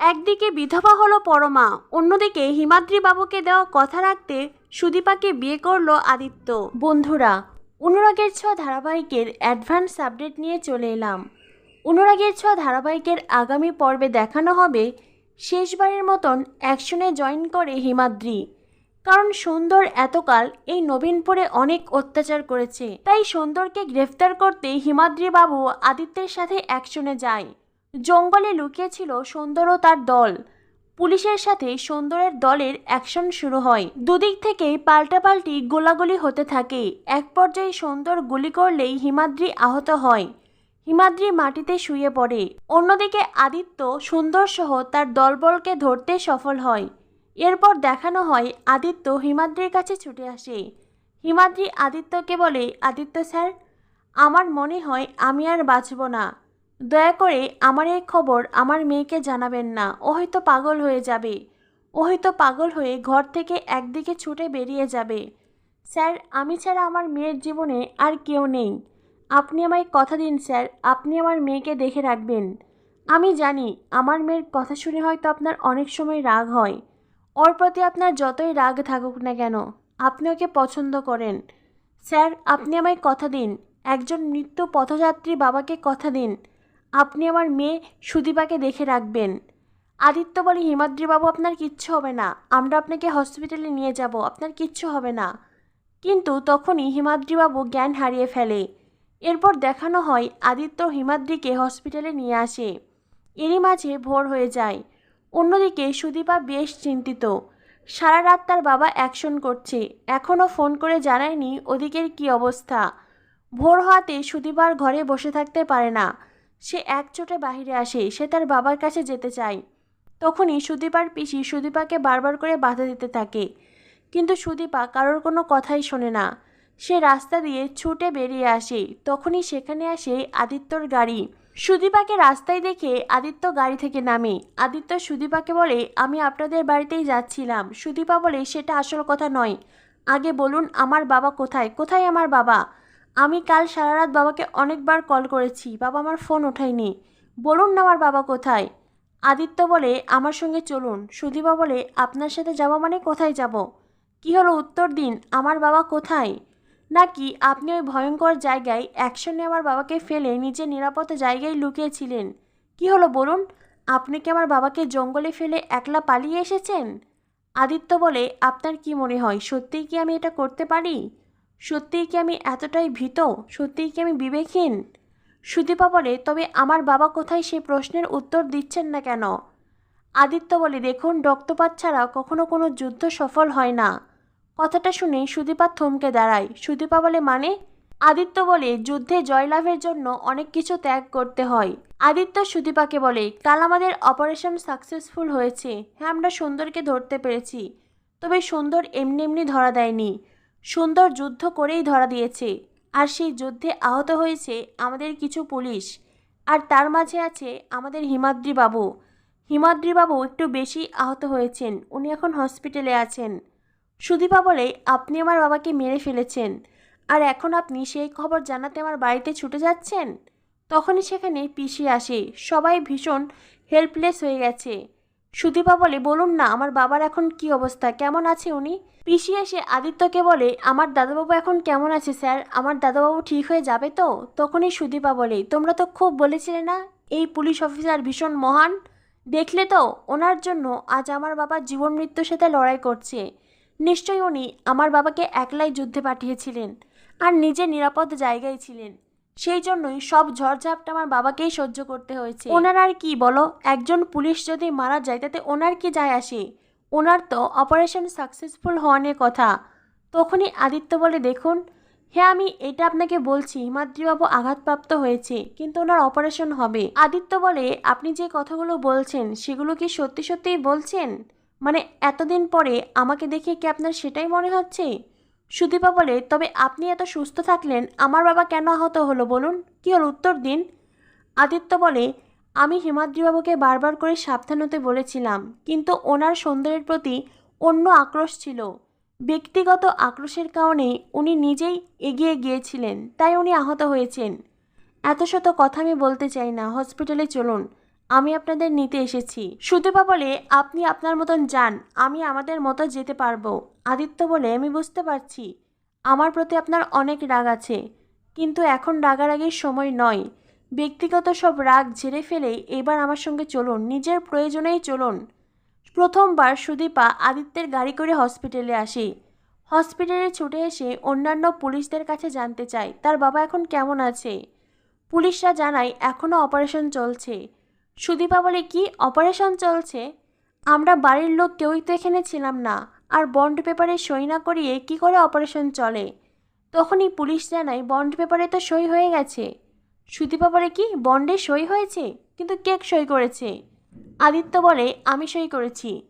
একদিকে বিধবা হলো পরমা, অন্যদিকে হিমাদ্রি বাবুকে দেওয়া কথা রাখতে সুদীপাকে বিয়ে করল আদিত্য। বন্ধুরা, অনুরাগের ছোঁয়া ধারাবাহিকের অ্যাডভান্স আপডেট নিয়ে চলে এলাম। অনুরাগের ছোঁয়া ধারাবাহিকের আগামী পর্বে দেখানো হবে শেষবারের মতন অ্যাকশনে জয়েন করে হিমাদ্রি। কারণ সুন্দর এতকাল এই নবীনপুরে অনেক অত্যাচার করেছে। তাই সুন্দরকে গ্রেফতার করতে হিমাদ্রি বাবু আদিত্যের সাথে অ্যাকশনে যায়। জঙ্গলে লুকিয়েছিল সুন্দর ও তার দল। পুলিশের সাথে সুন্দরের দলের অ্যাকশন শুরু হয়। দুদিক থেকেই পাল্টাপাল্টি গোলাগুলি হতে থাকে। এক পর্যায়ে সুন্দর গুলি করলেই হিমাদ্রি আহত হয়। হিমাদ্রি মাটিতে শুয়ে পড়ে। অন্যদিকে আদিত্য সুন্দর সহ তার দলবলকে ধরতে সফল হয়। এরপর দেখানো হয় আদিত্য হিমাদ্রির কাছে ছুটে আসে। হিমাদ্রি আদিত্যকে বলে, আদিত্য স্যার, আমার মনে হয় আমি আর বাঁচব না। দয়া করে আমার এই খবর আমার মেয়েকে জানাবেন না। ও হয়তো পাগল হয়ে যাবে। ও হয়তো পাগল হয়ে ঘর থেকে একদিকে ছুটে বেরিয়ে যাবে। স্যার, আমি ছাড়া আমার মেয়ের জীবনে আর কেউ নেই। আপনি আমায় কথা দিন, স্যার। আপনি আমার মেয়েকে দেখে রাখবেন। আমি জানি আমার মেয়ের কথা শুনে হয়তো আপনার অনেক সময় রাগ হয়। ওর প্রতি আপনার যতই রাগ থাকুক না কেন, আপনি ওকে পছন্দ করেন। স্যার, আপনি আমায় কথা দিন। একজন নিত্য পথযাত্রী বাবাকে কথা দিন। আপনি আমার মেয়ে সুদীপাকে দেখে রাখবেন। আদিত্য বলে হিমাদ্রিবাবু, আপনার কিচ্ছু হবে না। আমরা আপনাকে হসপিটালে নিয়ে যাব, আপনার কিচ্ছু হবে না। কিন্তু তখনই হিমাদ্রিবাবু জ্ঞান হারিয়ে ফেলে। এরপর দেখানো হয় আদিত্য হিমাদ্রিকে হসপিটালে নিয়ে আসে। এরই মাঝে ভোর হয়ে যায়। অন্যদিকে সুদীপা বেশ চিন্তিত। সারা রাত তার বাবা অ্যাকশন করছে। এখনও ফোন করে জানায়নি ওদিকের কি অবস্থা। ভোর হওয়াতে সুদীপার ঘরে বসে থাকতে পারে না। সে এক চোটে বাহিরে আসে, সে তার বাবার কাছে যেতে চায়। তখনই সুদীপার পিসি সুদীপাকে বারবার করে বাধা দিতে থাকে। কিন্তু সুদীপা কারোর কোনো কথাই শোনে না। সে রাস্তা দিয়ে ছুটে বেরিয়ে আসে। তখনই সেখানে আসে আদিত্যর গাড়ি। সুদীপাকে রাস্তায় দেখে আদিত্য গাড়ি থেকে নামে। আদিত্য সুদীপাকে বলে, আমি আপনাদের বাড়িতেই যাচ্ছিলাম। সুদীপা বলে, সেটা আসল কথা নয়। আগে বলুন, আমার বাবা কোথায়? কোথায় আমার বাবা? আমি কাল সারা রাত বাবাকে অনেকবার কল করেছি। বাবা আমার ফোন ওঠায়নি। বলুন না আমার বাবা কোথায়? আদিত্য বলে, আমার সঙ্গে চলুন। সুদীপা বলে, আপনার সাথে যাব মানে কোথায় যাব? কি হলো উত্তর দিন? আমার বাবা কোথায়? নাকি আপনি ওই ভয়ঙ্কর জায়গায় অ্যাকশনে আমার বাবাকে ফেলে নিজের নিরাপদ জায়গায় লুকিয়েছিলেন? কি হলো বলুন? আপনি কি আমার বাবাকে জঙ্গলে ফেলে একলা পালিয়ে এসেছেন? আদিত্য বলে, আপনার কি মনে হয় সত্যিই কি আমি এটা করতে পারি? সত্যিই কি আমি এতটাই ভীত? সত্যিই কি আমি বিবেকহীন? সুদীপা বলে, তবে আমার বাবা কোথায় সেই প্রশ্নের উত্তর দিচ্ছেন না কেন? আদিত্য বলে, দেখুন, রক্তপাত ছাড়া কখনো কোনো যুদ্ধ সফল হয় না। কথাটা শুনে সুদীপা থমকে দাঁড়ায়। সুদীপা বলে মানে? আদিত্য বলে, যুদ্ধে জয়লাভের জন্য অনেক কিছু ত্যাগ করতে হয়। আদিত্য সুদীপাকে বলে, কাল আমাদের অপারেশন সাকসেসফুল হয়েছে। হ্যাঁ আমরা সুন্দরকে ধরতে পেরেছি। তবে সুন্দর এমনি এমনি ধরা দেয়নি। সুন্দর যুদ্ধ করেই ধরা দিয়েছে। আর সেই যুদ্ধে আহত হয়েছে আমাদের কিছু পুলিশ। আর তার মাঝে আছে আমাদের হিমাদ্রি বাবু। হিমাদ্রি বাবু একটু বেশি আহত হয়েছেন। উনি এখন হসপিটালে আছেন। সুদীপা বলে, আপনি আমার বাবাকে মেরে ফেলেছেন। আর এখন আপনি সেই খবর জানাতে আমার বাড়িতে ছুটে যাচ্ছেন? তখনই সেখানে পিসি আসে। সবাই ভীষণ হেল্পলেস হয়ে গেছে। সুদীপা বলে, বলুন না, আমার বাবার এখন কি অবস্থা? কেমন আছে উনি? পিসি এসে আদিত্যকে বলে, আমার দাদাবাবু এখন কেমন আছে স্যার? আমার দাদাবাবু ঠিক হয়ে যাবে তো? তখনই সুদীপা বলে, তোমরা তো খুব বলেছিলে না? এই পুলিশ অফিসার ভীষণ মহান। দেখলে তো, ওনার জন্য আজ আমার বাবা জীবন মৃত্যুর সাথে লড়াই করছে। নিশ্চয়ই উনি আমার বাবাকে একলাই যুদ্ধে পাঠিয়েছিলেন। আর নিজে নিরাপদ জায়গায় ছিলেন। সেই জন্যই সব ঝড়ঝাপটা আমার বাবাকেই সহ্য করতে হয়েছে। ওনার আর কি বলো? একজন পুলিশ যদি মারা যায়, তাতে ওনার কি যায় আসে? ওনার তো অপারেশন সাকসেসফুল হওয়া নিয়ে কথা। তখনই আদিত্য বলে, দেখুন হ্যাঁ আমি এটা আপনাকে বলছি, হিমাদ্রিবাবু আঘাতপ্রাপ্ত হয়েছে, কিন্তু ওনার অপারেশন হবে। আদিত্য বলে, আপনি যে কথাগুলো বলছেন, সেগুলো কি সত্যি সত্যিই বলছেন? মানে এতদিন পরে আমাকে দেখে কি আপনার সেটাই মনে হচ্ছে? সুদীপা বলে, তবে আপনি এত সুস্থ থাকলেন, আমার বাবা কেন আহত হলো বলুন? কি হল উত্তর দিন? আদিত্য বলে, আমি হিমাদ্রিবাবুকে বারবার করে সাবধান হতে বলেছিলাম, কিন্তু ওনার সৌন্দর্যের প্রতি অন্য আক্রোশ ছিল। ব্যক্তিগত আক্রোশের কারণে উনি নিজেই এগিয়ে গিয়েছিলেন, তাই উনি আহত হয়েছেন। এত শত কথা আমি বলতে চাই না, হসপিটালে চলুন। আমি আপনাদের নিতে এসেছি। সুদীপা বলে, আপনি আপনার মতন যান, আমি আমাদের মতো যেতে পারব। আদিত্য বলে, আমি বুঝতে পারছি। আমার প্রতি আপনার অনেক রাগ আছে, কিন্তু এখন রাগারাগির সময় নয়। ব্যক্তিগত সব রাগ ঝেড়ে ফেলে এবার আমার সঙ্গে চলুন, নিজের প্রয়োজনেই চলুন। প্রথমবার সুদীপা আদিত্যের গাড়ি করে হসপিটালে আসে। হসপিটালে ছুটে এসে অন্যান্য পুলিশদের কাছে জানতে চায়, তার বাবা এখন কেমন আছে? পুলিশরা জানায় এখনও অপারেশন চলছে। সুদীপা বলে, কি? অপারেশন চলছে? আমরা বাড়ির লোক কেউই তো এখানে ছিলাম না। আর বন্ড পেপারে সই না করিয়ে কি করে অপারেশন চলে? তখনই পুলিশ জানায়, বন্ড পেপারে তো সই হয়ে গেছে। সুদীপা বলে, কি? বন্ডে সই হয়েছে? কিন্তু কেক সই করেছে? আদিত্য বলে, আমি সই করেছি।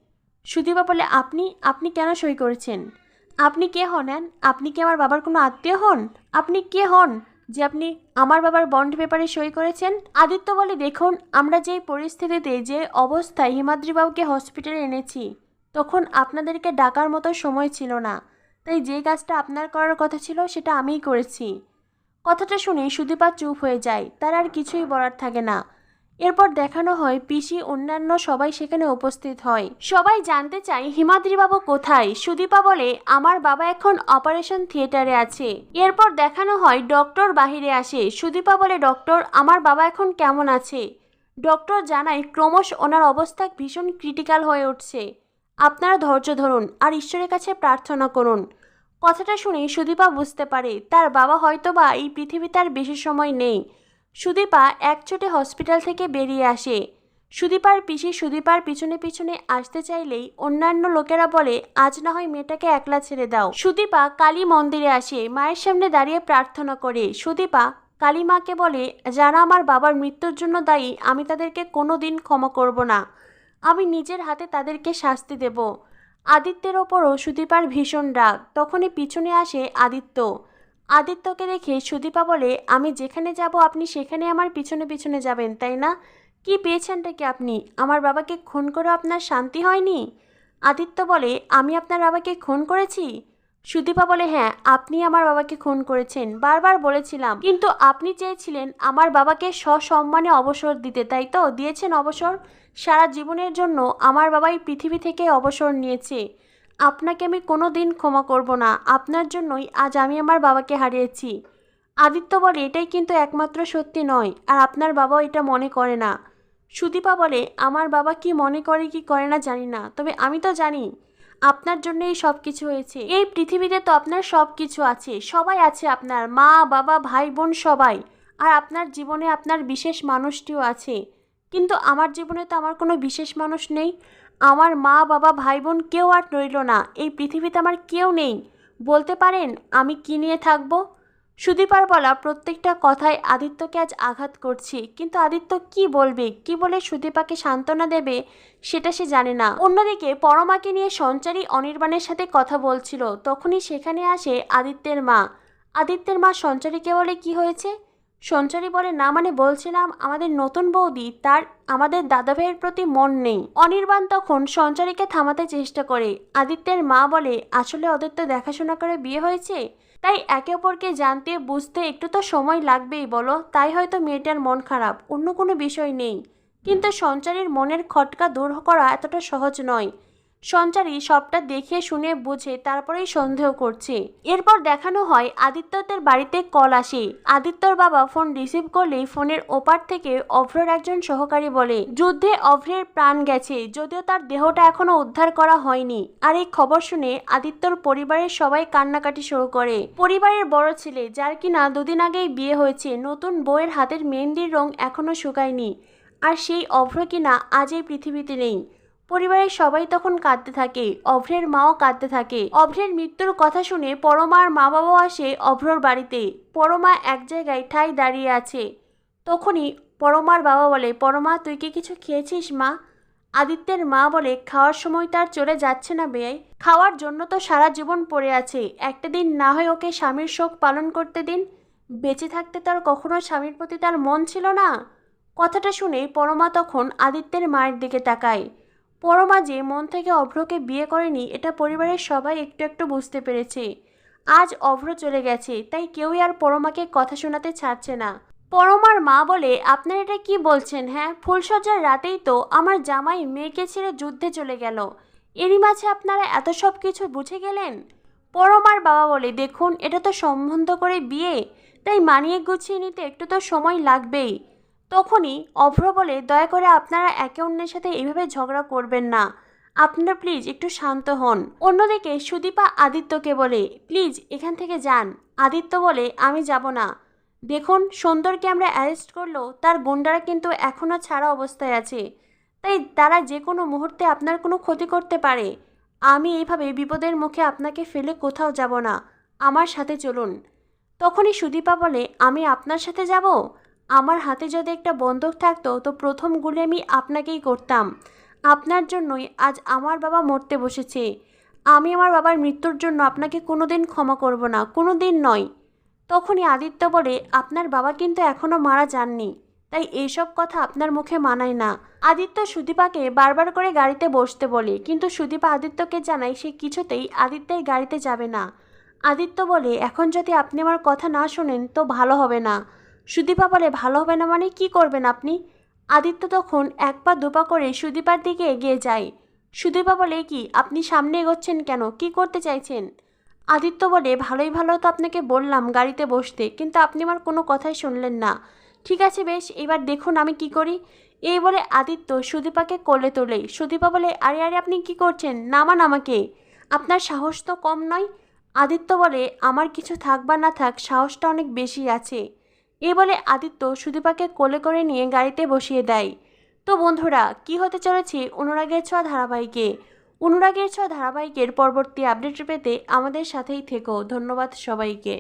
সুদীপা বলে, আপনি? আপনি কেন সই করেছেন? আপনি কে হন আপনি কি আমার বাবার কোনো আত্মীয় হন? আপনি কে হন যে আপনি আমার বাবার বন্ড পেপারে সই করেছেন। আদিত্য বলে, দেখুন, আমরা যেই পরিস্থিতিতে, যে অবস্থায় হিমাদ্রিবাবুকে হসপিটালে এনেছি, তখন আপনাদেরকে ডাকার মতো সময় ছিল না। তাই যে কাজটা আপনার করার কথা ছিল, সেটা আমিই করেছি। কথাটা শুনে সুদীপা চুপ হয়ে যায়। তার আর কিছুই বলার থাকে না। এরপর দেখানো হয় পিসি, অন্যান্য সবাই সেখানে উপস্থিত হয়। সবাই জানতে চায় হিমাদ্রিবাবু কোথায়? সুদীপা বলে, আমার বাবা এখন অপারেশন থিয়েটারে আছে। এরপর দেখানো হয়, ডক্টর বাহিরে আসে। সুদীপা বলে, ডক্টর, আমার বাবা এখন কেমন আছে? ডক্টর জানায়, ক্রমশ ওনার অবস্থা ভীষণ ক্রিটিক্যাল হয়ে উঠছে। আপনারা ধৈর্য ধরুন আর ঈশ্বরের কাছে প্রার্থনা করুন। কথাটা শুনে সুদীপা বুঝতে পারে, তার বাবা হয়তোবা এই পৃথিবীতে আর বেশি সময় নেই। সুদীপা একচোটে হসপিটাল থেকে বেরিয়ে আসে। সুদীপার পিসি সুদীপার পিছনে পিছনে আসতে চাইলেই অন্যান্য লোকেরা বলে, আজ না হয় মেয়েটাকে একলা ছেড়ে দাও। সুদীপা কালী মন্দিরে আসে, মায়ের সামনে দাঁড়িয়ে প্রার্থনা করে। সুদীপা কালী মাকে বলে, যারা আমার বাবার মৃত্যুর জন্য দায়ী, আমি তাদেরকে কোনো দিন ক্ষমা করব না। আমি নিজের হাতে তাদেরকে শাস্তি দেব। আদিত্যের ওপরও সুদীপার ভীষণ রাগ। তখনই পিছনে আসে আদিত্য। আদিত্যকে দেখে সুদীপা বলে, আমি যেখানে যাব, আপনি সেখানে আমার পিছনে পিছনে যাবেন, তাই না? কি পেয়েছেনটা কি আপনি? আমার বাবাকে খুন করে আপনার শান্তি হয়নি? আদিত্য বলে, আমি আপনার বাবাকে খুন করেছি? সুদীপা বলে হ্যাঁ আপনি আমার বাবাকে খুন করেছেন, বারবার বলেছিলাম। কিন্তু আপনি চেয়েছিলেন আমার বাবাকে সসম্মানে অবসর দিতে, তাই তো? দিয়েছেন অবসর। সারা জীবনের জন্য আমার বাবাই পৃথিবী থেকে অবসর নিয়েছে। আপনাকে আমি কোনো দিন ক্ষমা করব না। আপনার জন্যই আজ আমি আমার বাবাকে হারিয়েছি। আদিত্য বলে, এটাই কিন্তু একমাত্র সত্যি নয়, আর আপনার বাবাও এটা মনে করে না। সুদীপা বলে, আমার বাবা কি মনে করে কি করে না জানি না, তবে আমি তো জানি আপনার জন্য এই সব কিছু হয়েছে। এই পৃথিবীতে তো আপনার সব কিছু আছে, সবাই আছে আপনার, মা, বাবা, ভাই, বোন, সবাই। আর আপনার জীবনে আপনার বিশেষ মানুষটিও আছে। কিন্তু আমার জীবনে তো আমার কোনো বিশেষ মানুষ নেই। আমার মা, বাবা ভাই বোন কেউ আর রইল না। এই পৃথিবীতে আমার কেউ নেই। বলতে পারেন, আমি কি নিয়ে থাকব? সুদীপার বলা, প্রত্যেকটা কথায় আদিত্যকে আজ আঘাত করছি। কিন্তু আদিত্য কি বলবে? কি বলে সুদীপাকে সান্ত্বনা দেবে? সেটা সে জানে না। অন্যদিকে, পরমাকে নিয়ে সঞ্চারী অনির্বাণের সাথে কথা বলছিল। তখনই সেখানে আসে আদিত্যের মা। আদিত্যের মা সঞ্চারীকে বলে, কি হয়েছে? সঞ্চারী বলে, না মানে বলছিলাম, আমাদের নতুন বৌদি, তার, আমাদের দাদা ভাইয়ের প্রতি মন নেই। অনির্বাণ তখন সঞ্চারীকে থামাতে চেষ্টা করে। আদিত্যের মা বলে, আসলে তো দেখাশোনা করে বিয়ে হয়েছে। তাই একে অপরকে জানতে, বুঝতে একটু তো সময় লাগবেই, বলো। তাই হয়তো মেয়েটার মন খারাপ, অন্য কোনো বিষয় নেই। কিন্তু সঞ্চারীর মনের খটকা দূর করা এতটা সহজ নয়। সঞ্চারী সবটা দেখে শুনে বুঝে তারপরেই সন্দেহ করছে। এরপর দেখানো হয় আদিত্যদের বাড়িতে কল আসে। আদিত্যর বাবা ফোন রিসিভ করলেই ফোনের ওপার থেকে অভ্রর একজন সহকারী বলে, যুদ্ধে অভ্রের প্রাণ গেছে, যদিও তার দেহটা এখনও উদ্ধার করা হয়নি। আর এই খবর শুনে আদিত্যর পরিবারের সবাই কান্নাকাটি শুরু করে। পরিবারের বড় ছেলে, যার কিনা দুদিন আগেই বিয়ে হয়েছে, নতুন বউয়ের হাতের মেহেন্দির রং এখনও শুকায়নি। আর সেই অভ্র কিনা আজ এই পৃথিবীতে নেই। পরিবারের সবাই তখন কাঁদতে থাকে, অভ্রের মাও কাঁদতে থাকে। অভ্রের মৃত্যুর কথা শুনে পরমার মা বাবাও আসে অভ্রর বাড়িতে। পরমা এক জায়গায় ঠাই দাঁড়িয়ে আছে। তখনই পরমার বাবা বলে, পরমা, তুই কি কিছু খেয়েছিস, মা? আদিত্যের মা বলে, খাওয়ার সময় তার চলে যাচ্ছে না বেয়াই খাওয়ার জন্য তো সারা জীবন পড়ে আছে। একটা দিন না হয় ওকে স্বামীর শোক পালন করতে দিন। বেঁচে থাকতে তার কখনো স্বামীর প্রতি তার মন ছিল না। কথাটা শুনে পরমা তখন আদিত্যের মায়ের দিকে তাকায়। পরমা যে মন থেকে অভ্রকে বিয়ে করেনি, এটা পরিবারের সবাই একটু একটু বুঝতে পেরেছে। আজ অভ্র চলে গেছে, তাই কেউই আর পরমাকে কথা শোনাতে ছাড়ছে না। পরমার মা বলে, আপনার এটা কি বলছেন হ্যাঁ? ফুলসজ্জার রাতেই তো আমার জামাই মেয়েকে ছেড়ে যুদ্ধে চলে গেল। এরই মাঝে আপনারা এত সব কিছু বুঝে গেলেন? পরমার বাবা বলে, দেখুন, এটা তো সম্বন্ধ করে বিয়ে, তাই মানিয়ে গুছিয়ে নিতে একটু তো সময় লাগবেই। তখনই অভ্র বলে, দয়া করে আপনারা একে অন্যের সাথে এইভাবে ঝগড়া করবেন না। আপনারা প্লিজ একটু শান্ত হন। অন্যদিকে সুদীপা আদিত্যকে বলে প্লিজ এখান থেকে যান। আদিত্য বলে, আমি যাব না। দেখুন, সুন্দরকে আমরা অ্যারেস্ট করল তার গুন্ডারা কিন্তু এখনও ছাড়া অবস্থায় আছে। তাই তারা যে কোনো মুহূর্তে আপনার কোনো ক্ষতি করতে পারে। আমি এইভাবে বিপদের মুখে আপনাকে ফেলে কোথাও যাব না। আমার সাথে চলুন। তখনই সুদীপা বলে, আমি আপনার সাথে যাব? আমার হাতে যদি একটা বন্দুক থাকতো, তো প্রথম গুলি আমি আপনাকেই করতাম। আপনার জন্যই আজ আমার বাবা মরতে বসেছে। আমি আমার বাবার মৃত্যুর জন্য আপনাকে কোনো দিন ক্ষমা করব না কোনো দিন নয়। তখনই আদিত্য বলে, আপনার বাবা কিন্তু এখনও মারা যাননি। তাই এইসব কথা আপনার মুখে মানায় না। আদিত্য সুদীপাকে বারবার করে গাড়িতে বসতে বলে, কিন্তু সুদীপা আদিত্যকে জানায় সে কিছুতেই আদিত্যের গাড়িতে যাবে না। আদিত্য বলে, এখন যদি আপনি আমার কথা না শোনেন, তো ভালো হবে না। সুদীপা বলে, ভালো হবে না মানে কি করবেন আপনি? আদিত্য তখন এক পা দুপা করে সুদীপার দিকে এগিয়ে যায়। সুদীপা বলে, কি, আপনি সামনে এগোচ্ছেন কেন? কি করতে চাইছেন? আদিত্য বলে, ভালোই ভালো তো আপনাকে বললাম গাড়িতে বসতে, কিন্তু আপনি আমার কোনো কথাই শুনলেন না। ঠিক আছে বেশ, এবার দেখুন আমি কি করি। এই বলে আদিত্য সুদীপাকে কোলে তোলে। সুদীপা বলে, আরে আরে, আপনি কি করছেন? নামান আমাকে। আপনার সাহস তো কম নয়? আদিত্য বলে, আমার কিছু থাক বা না থাক, সাহসটা অনেক বেশি আছে। এ বলে আদিত্য সুদীপাকে কোলে করে নিয়ে গাড়িতে বসিয়ে দেয়। তো বন্ধুরা, কি হতে চলেছে অনুরাগের ছোঁয়া ধারাবাহিকে? অনুরাগের ছোঁয়া ধারাবাহিকের পরবর্তী আপডেট পেতে আমাদের সাথেই থেকো। ধন্যবাদ সবাইকে।